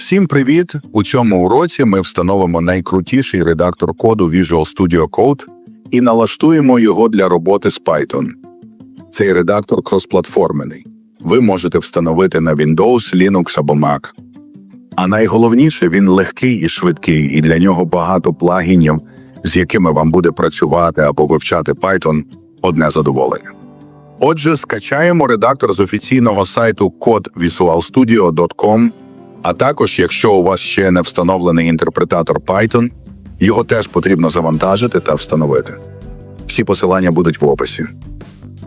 Всім привіт! У цьому уроці ми встановимо найкрутіший редактор коду Visual Studio Code і налаштуємо його для роботи з Python. Цей редактор кросплатформений. Ви можете встановити на Windows, Linux або Mac. А найголовніше, він легкий і швидкий, і для нього багато плагінів, з якими вам буде працювати або вивчати Python одне задоволення. Отже, скачаємо редактор з офіційного сайту codevisualstudio.com, а також, якщо у вас ще не встановлений інтерпретатор Python, його теж потрібно завантажити та встановити. Всі посилання будуть в описі.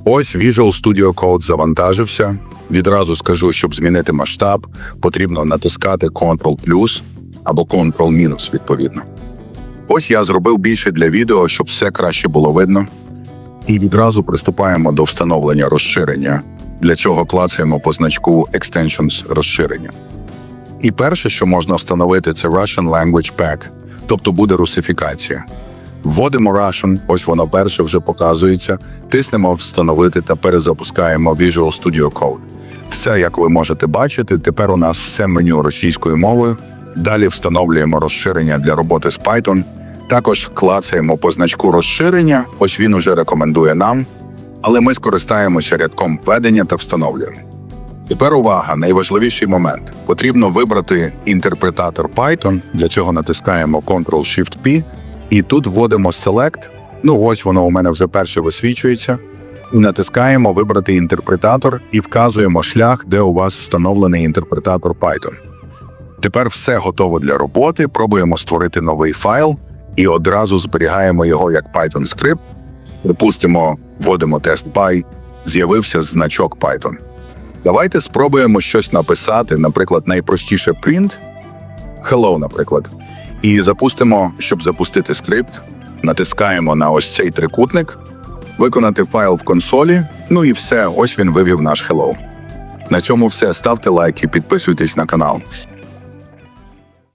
Ось Visual Studio Code завантажився. Відразу скажу, щоб змінити масштаб, потрібно натискати Ctrl або Ctrl відповідно. Ось я зробив більше для відео, щоб все краще було видно. І відразу приступаємо до встановлення розширення. Для цього клацаємо по значку Extensions розширення. І перше, що можна встановити, це Russian Language Pack, тобто буде русифікація. Вводимо Russian, ось воно перше вже показується, тиснемо Встановити та перезапускаємо Visual Studio Code. Все, як ви можете бачити, тепер у нас все меню російською мовою. Далі встановлюємо розширення для роботи з Python. Також клацаємо по значку розширення, ось він уже рекомендує нам, але ми скористаємося рядком введення та встановлюємо. Тепер увага, найважливіший момент. Потрібно вибрати інтерпретатор Python. Для цього натискаємо Ctrl-Shift-P і тут вводимо Select. Ну ось воно у мене вже перше висвічується. І натискаємо Вибрати інтерпретатор і вказуємо шлях, де у вас встановлений інтерпретатор Python. Тепер все готово для роботи. Пробуємо створити новий файл і одразу зберігаємо його як Python скрипт. Припустимо, вводимо тест by, з'явився значок Python. Давайте спробуємо щось написати, наприклад, найпростіше print, hello, наприклад, і запустимо, щоб запустити скрипт. Натискаємо на ось цей трикутник, виконати файл в консолі. Ну і все, ось він вивів наш hello. На цьому все. Ставте лайки, підписуйтесь на канал.